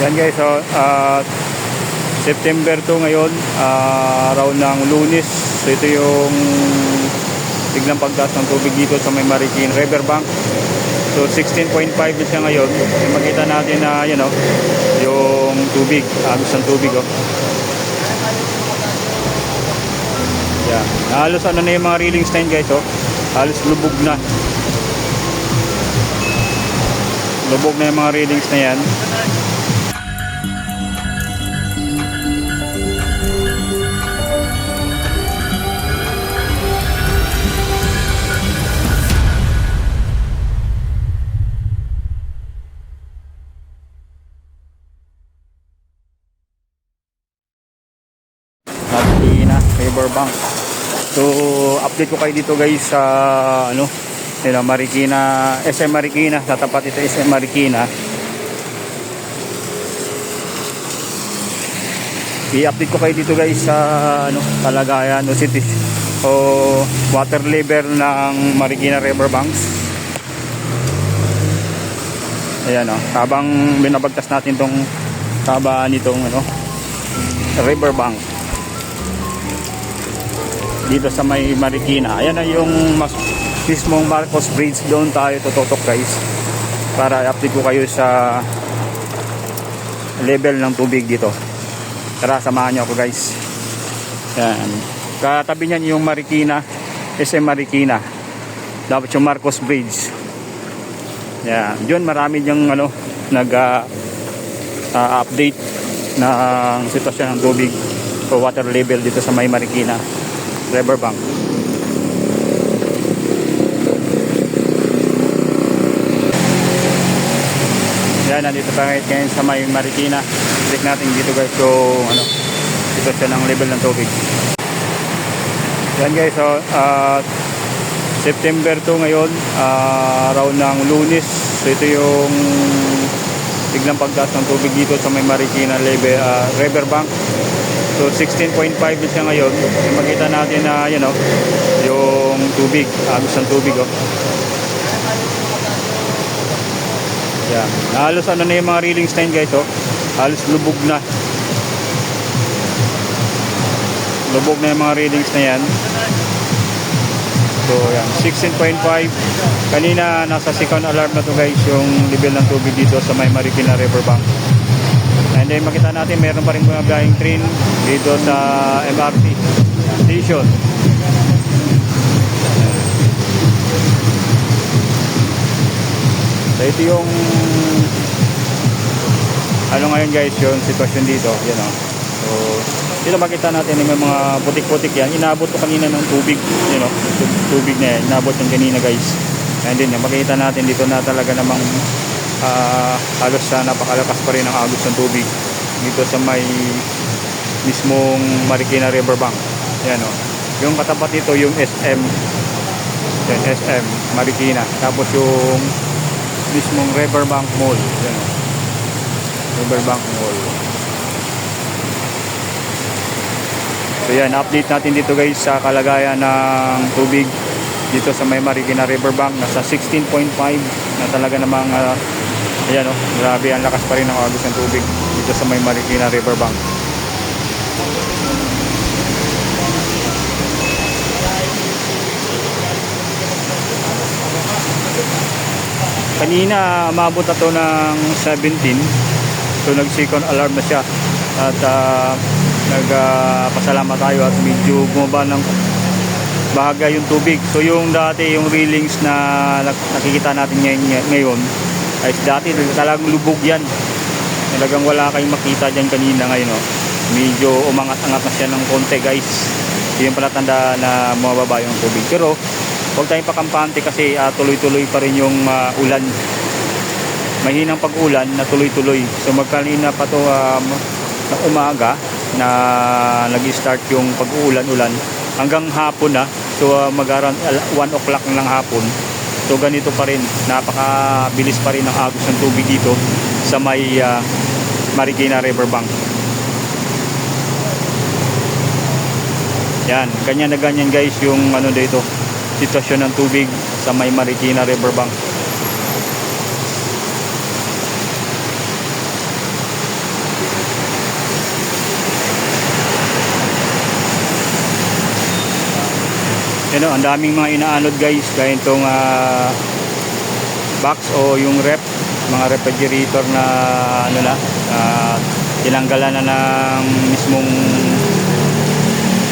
Yan guys, so, uh, September 2 ngayon, uh, araw ng lunes. So ito yung biglang pagtaas ng tubig dito sa may Marikina Riverbank. So 16.5 siya ngayon. Yung makita natin na you know, yung tubig, agos ng tubig oh. Yan. Halos ano na yung mga reelings na yun guys oh. Halos lubog na. Lubog na yung mga reelings na yan. Riverbank. So, update ko kayo dito guys sa ano, nila Marikina, SM Marikina, sa tapat ito SM Marikina. I-update ko kayo dito guys sa ano, kalagayan o city o water level ng Marikina Riverbanks. Ayan o, habang binabagtas natin tong tabaan nitong ano, riverbank dito sa may Marikina. Ayan na yung mismong Marcos Bridge. Doon tayo tututok guys. Para update ko kayo sa level ng tubig dito. Tara, samahan nyo ako guys. Yan. Katabi niyan yung Marikina. SM Marikina. Dapat yung Marcos Bridge. Yan. Yun marami yung ano, nag uh, uh, update ng sitwasyon ng tubig o water level dito sa may Marikina riverbank. Yan, nandito tayo ngayon sa may Marikina. Check natin dito guys yung ano, sitwasyon ng level ng tubig. Yan guys, so, uh, September 2 ngayon, uh, araw ng lunes. So ito yung biglang pagtaas ng tubig dito sa may Marikina level, uh, riverbank. So 16.5 siya ngayon. Yung makita natin na you know, yung tubig, agos ng tubig oh. Yan. Halos ano na yung mga reelings na yun guys oh. Halos lubog na. Lubog na yung mga readings na yan. So yan, 16.5. Kanina nasa second alarm na to guys yung level ng tubig dito sa may Marikina Riverbank. And then makita natin meron pa rin bumabiyahing train dito sa MRT station. So ito yung ano ngayon guys yung sitwasyon dito. Yan o. So dito makita natin yung mga putik-putik yan. Inabot ko kanina ng tubig. Yan o. Tubig na yan. Inabot yung kanina guys. And then makita natin dito na talaga namang uh, halos sa napakalakas pa rin ang agos ng tubig dito sa may mismong Marikina Riverbank yan o yung katapat dito yung SM yan SM Marikina. Tapos yung mismong Riverbank Mall. Yan o Riverbank Mall. So yan update natin dito guys sa kalagayan ng tubig dito sa may Marikina Riverbank nasa 16.5 na talaga namang uh, ayan o, oh, grabe ang lakas pa rin ng agos ng tubig dito sa may Marikina Riverbank. Kanina umabot na to ng 17 so nag second alarm na siya. At uh, nagpasalamat uh, tayo at medyo bumaba ng bahaga yung tubig. So yung dati yung reelings na nakikita natin ngayon, ngayon ay dati talagang lubog yan. Talagang wala kayong makita dyan kanina ngayon oh. medyo umangat-angat na siya ng konti guys. Yun pala tanda na mababa yung tubig. Pero huwag tayong pakampante kasi uh, tuloy-tuloy pa rin yung uh, ulan. Mahinang pag-ulan na tuloy-tuloy. So magkanina pa to um, na umaga na nag-start yung pag-uulan-ulan. Hanggang hapon na so uh, mag 1 o'clock ng hapon so ganito pa rin. Napakabilis pa rin ang agos ng tubig dito sa may uh, Marikina Riverbank yan. Ganyan na ganyan guys yung ano dito sitwasyon ng tubig sa may Marikina Riverbank Yan o, ang daming mga inaanod guys. Kaya itong ah, box o yung rep, mga refrigerator na ano na, tinanggalan na ng mismong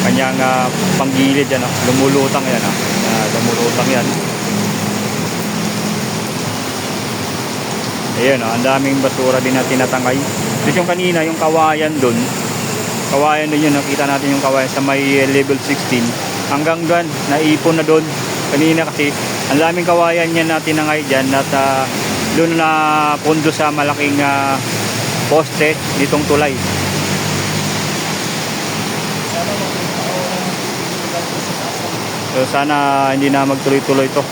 kanyang ah, panggilid yan, ah. lumulutang yan, ah. Ah, lumulutang yan. Ayan, oh, ang daming basura din na tinatangay. Tapos yung kanina, yung kawayan doon, kawayan doon yun, nakita natin yung kawayan sa may level 16. Hanggang doon, naipon na doon. Kanina kasi, ang daming kawayan yan na tinangay dyan at ah, doon na pundo sa malaking ah, poste nitong tulay. So sana hindi na magtuloy-tuloy to.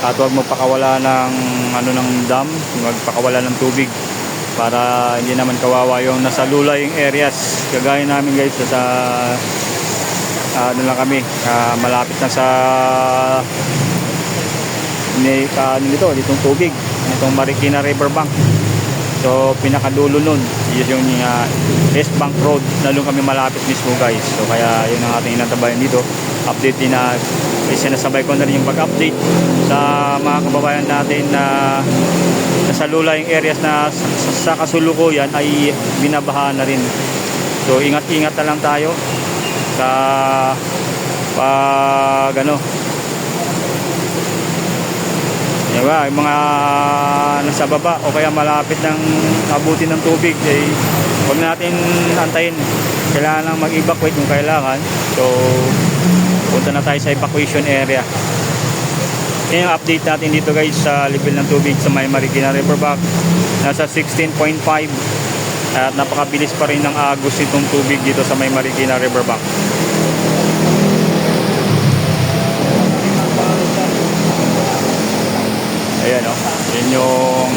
At huwag magpakawala ng ano ng dam, magpakawala ng tubig para hindi naman kawawa yung nasa lulaying areas. Kagaya namin guys sa ah, ano lang kami, ah, malapit na sa ni ano nito, ditong tubig, itong Marikina Riverbank. So pinakadulo nun, yun yung uh, East Bank Road na doon kami malapit mismo guys. So kaya yun ang ating inantabayan dito. Update din na eh, sinasabay ko na rin yung pag-update sa mga kababayan natin na nasa lulaying areas na sa, sa kasulukuyan ay binabaha na rin. So ingat-ingat na lang tayo sa pag ano Diba, yung mga nasa baba o kaya malapit ng abutin ng tubig ay huwag natin antayin. Kailangan lang mag-evacuate kung kailangan. So, punta na tayo sa evacuation area. Yan yung update natin dito guys sa level ng tubig sa may Marikina Riverbank. Nasa 16.5 at napakabilis pa rin ng agos itong tubig dito sa may Marikina Riverbank. Ayan o. Yan yung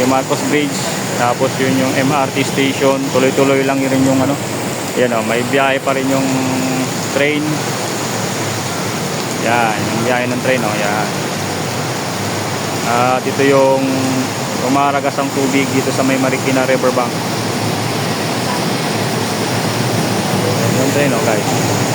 yung Marcos Bridge. Tapos yun yung MRT station. Tuloy-tuloy lang rin yung ano. Ayan o. May biyahe pa rin yung train. Yan. Yung biyahe ng train o. Yan. At ito yung rumaragas ang tubig dito sa may Marikina Riverbank. Yung train o guys.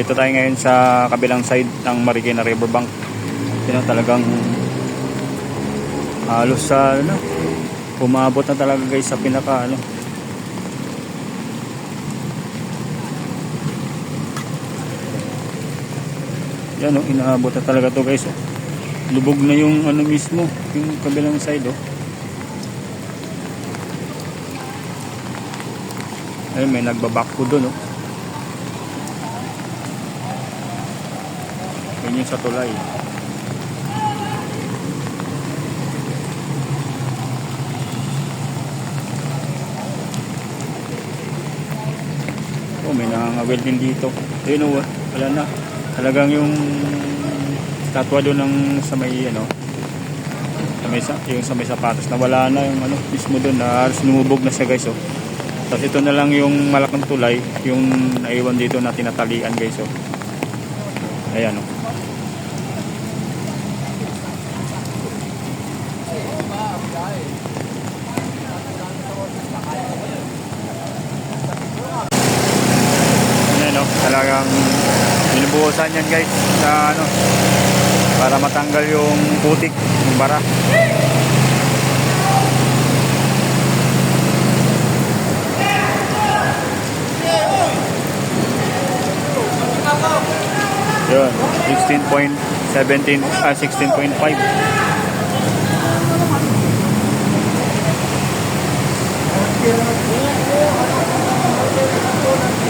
Dito tayo ngayon sa kabilang side ng Marikina Riverbank. Yun talagang halos sa ano, umabot na talaga guys sa pinaka ano. Yan oh, inaabot na talaga to guys oh. Lubog na yung ano mismo, yung kabilang side oh. Ayun, may nagbabak po doon oh. Yung sa tulay. Oh, may nangangawil din dito. Ayun oh, wala na. Talagang yung statwa doon ng sa may ano, sa may, yung sa may sapatos na wala na yung ano, mismo doon na halos lumubog na siya guys oh. Tapos ito na lang yung malakang tulay, yung naiwan dito na tinatalian guys oh. Ayan oh. Ayan oh, talagang binubuhusan yan guys sa ano para matanggal yung putik, yung bara. Yun, 16.17 ah 16.5.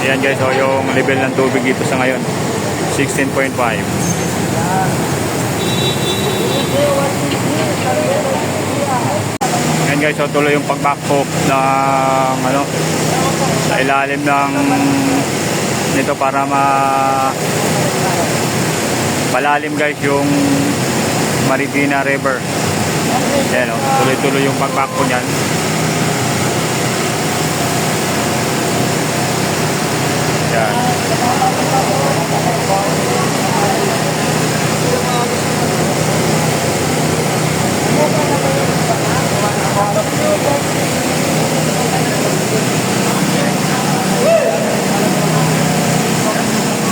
Ayan guys, so yung level ng tubig dito sa ngayon 16.5. Ayan guys, so tuloy yung pag-backhook ng ano sa ilalim ng nito para ma palalim guys yung Marikina River. Ayan o, tuloy-tuloy yung pag-backhook niyan. Yan.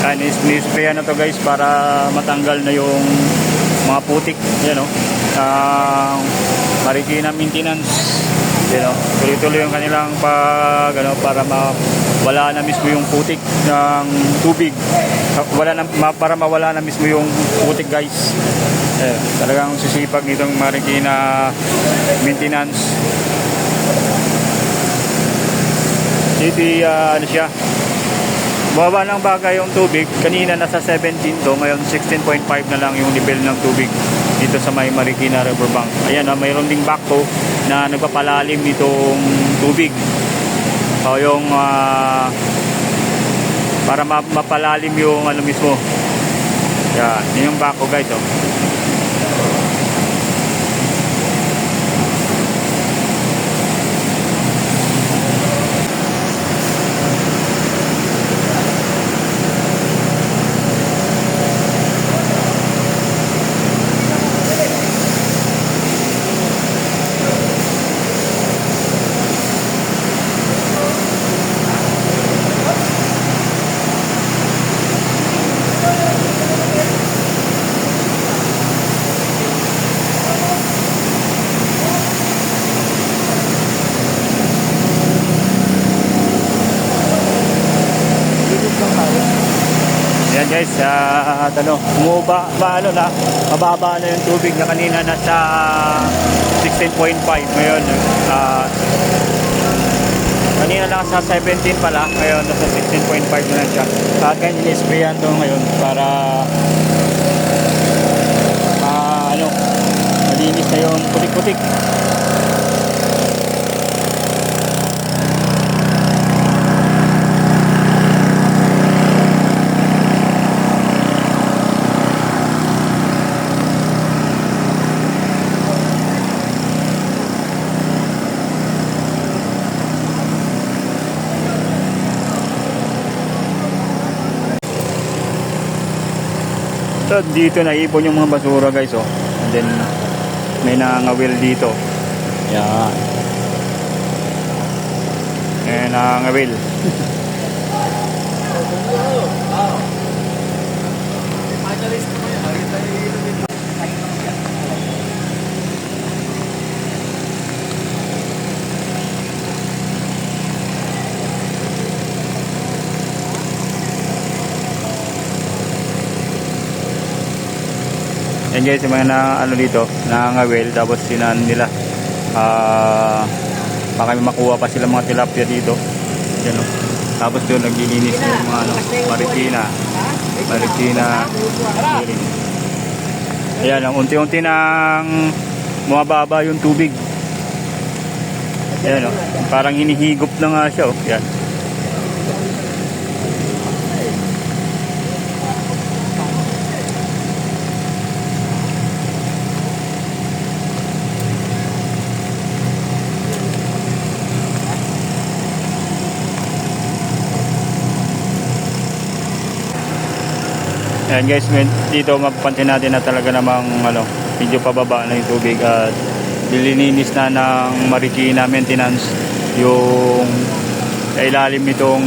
Yan, is nisprayan na to guys para matanggal na yung mga putik. Yan o. Ang Marikina Maintenance. Yan o. Tuloy-tuloy yung kanilang pag, ano, para ma wala na mismo yung putik ng tubig. Wala na, para mawala na mismo yung putik guys. Eh, talagang sisipag nitong Marikina Maintenance. City, ah, ano siya, Baba ng bagay yung tubig. Kanina nasa 17 to, ngayon 16.5 na lang yung level ng tubig dito sa may Marikina Riverbank. Ayan, ah, mayroon ding backhoe na nagpapalalim nitong tubig. So yung ah, para ma- mapalalim yung ano mismo. Yan, yun yung backhoe guys. Oh. Yan guys, ah, at ano, umuba, ba, ano na, mababa na yung tubig na kanina nasa 16.5 ngayon. ah, kanina lang sa 17 pala, ngayon nasa 16.5 na lang siya. At ngayon, in-sprayan to ngayon para ah, ano, malinis na yung putik-putik. So dito naipon yung mga basura guys oh. And then may nangawil dito. Yan. Eh nangawil. Finalist naman yan. Ay, tayo guys, yung mga na, ano dito, nangangawil, tapos sinan nila. Ah, baka may makuha pa sila mga tilapia dito. Yan o. Tapos doon naglilinis yung mga ano, marikina. Marikina. Ayan, ang unti-unti nang bumababa yung tubig. Ayan o, parang hinihigop na nga siya o. Yan. Ayan guys, dito mapapansin natin na talaga namang ano, medyo pababa na yung tubig at nililinis na ng Marikina Maintenance yung ilalim nitong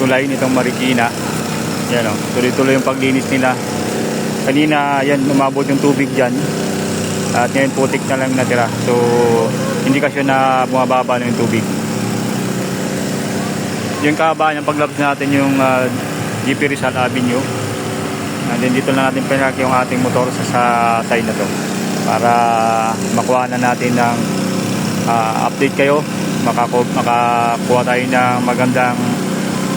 tulay nitong Marikina. Yan o, tuloy-tuloy yung paglinis nila. Kanina, yan, umabot yung tubig dyan. At ngayon putik na lang natira. So, hindi kasi na bumababa na yung tubig. Yung kahabaan ng paglabas natin yung ah, GP Rizal Avenue. And then dito lang natin pinaki yung ating motor sa, sa side na to. Para makuha na natin ng ah, update kayo. Makaku makakuha tayo ng magandang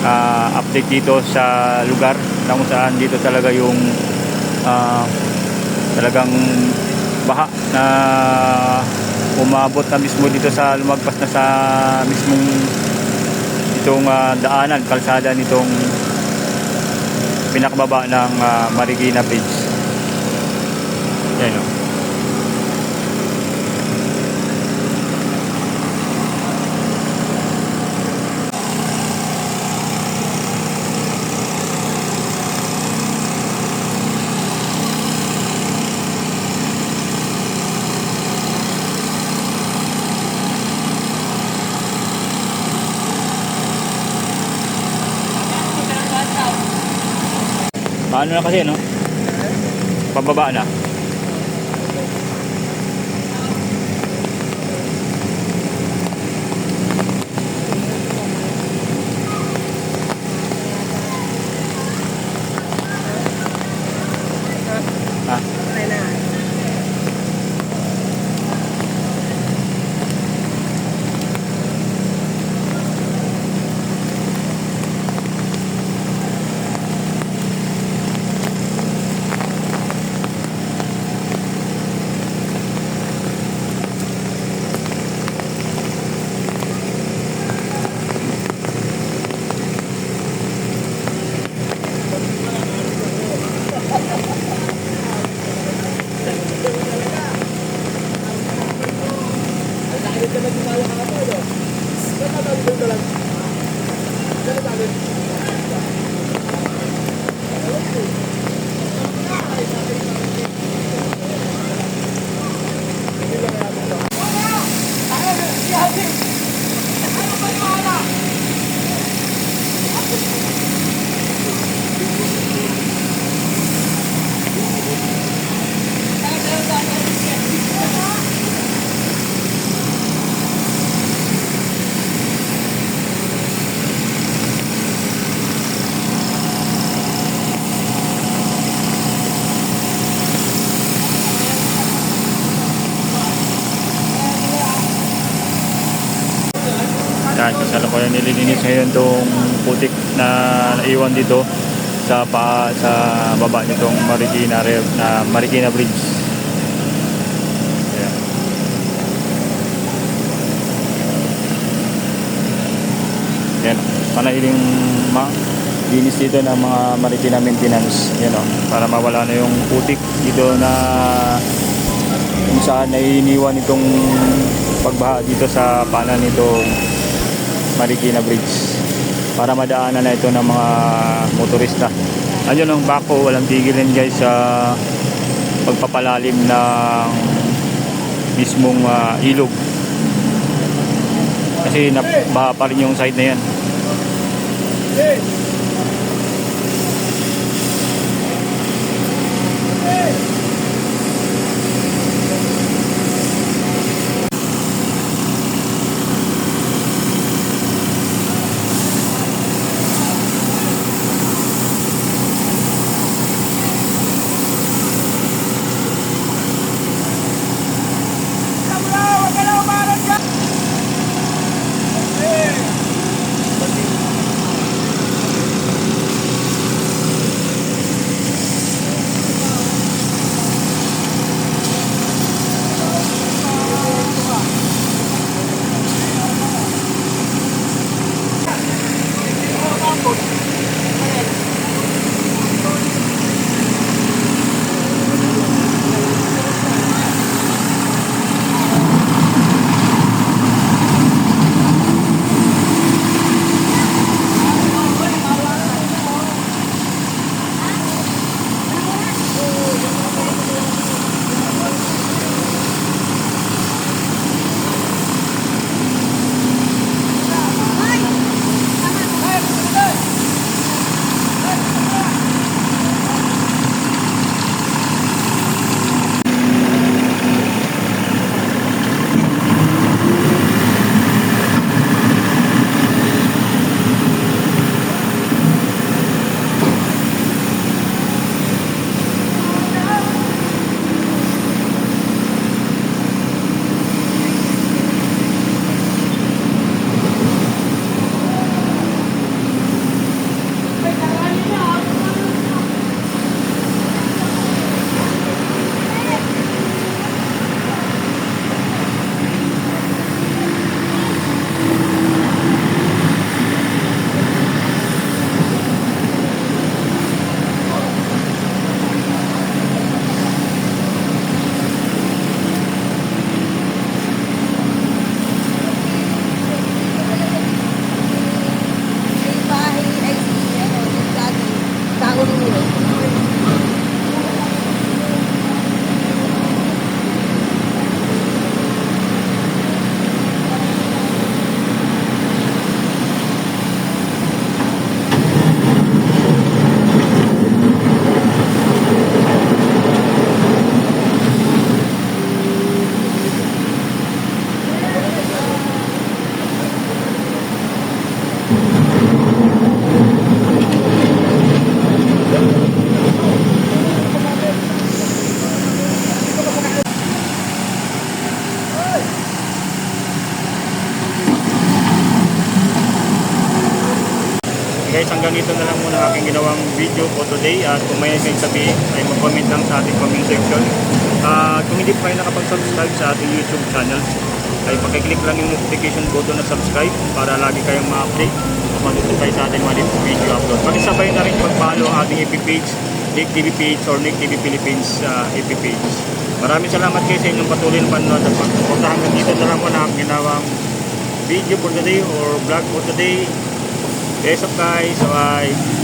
ah, update dito sa lugar na kung saan dito talaga yung ah, talagang baha na umabot na mismo dito sa lumagpas na sa mismong itong ah, daanan kalsada nitong pinakababa ng ah, Marikina Bridge. Yan o. Paano na kasi no? Pababa na. Ah, Yan, nililinis ngayon itong putik na naiwan dito sa pa sa baba nitong Marikina Rev na Marikina Bridge. Ayan. Yan, panahiling ma linis dito ng mga Marikina maintenance, yan o, para mawala na yung putik dito na kung saan naiiniwan itong pagbaha dito sa panan nitong Marikina Bridge para madaanan na ito ng mga motorista. Ayun ang bako, walang tigilan guys sa pagpapalalim ng mismong ah, ilog. Kasi nabaha pa rin yung side na yan. Hanggang dito na lang muna aking ginawang video for today. At kung may kayong sabihin, ay mag-comment lang sa ating comment section. At kung hindi pa kayo nakapag-subscribe sa ating YouTube channel, ay pakiclick lang yung notification button na subscribe para lagi kayong ma-update kung manonotify sa ating mga video upload. Pakisabay na rin mag-follow ang ating FB page, Nick TV page or Nick TV Philippines uh, FB page. Maraming salamat kayo sa inyong patuloy na panonood at pagpupunta hanggang dito na lang muna ang ginawang video for today or vlog for today. Peace up guys. Bye.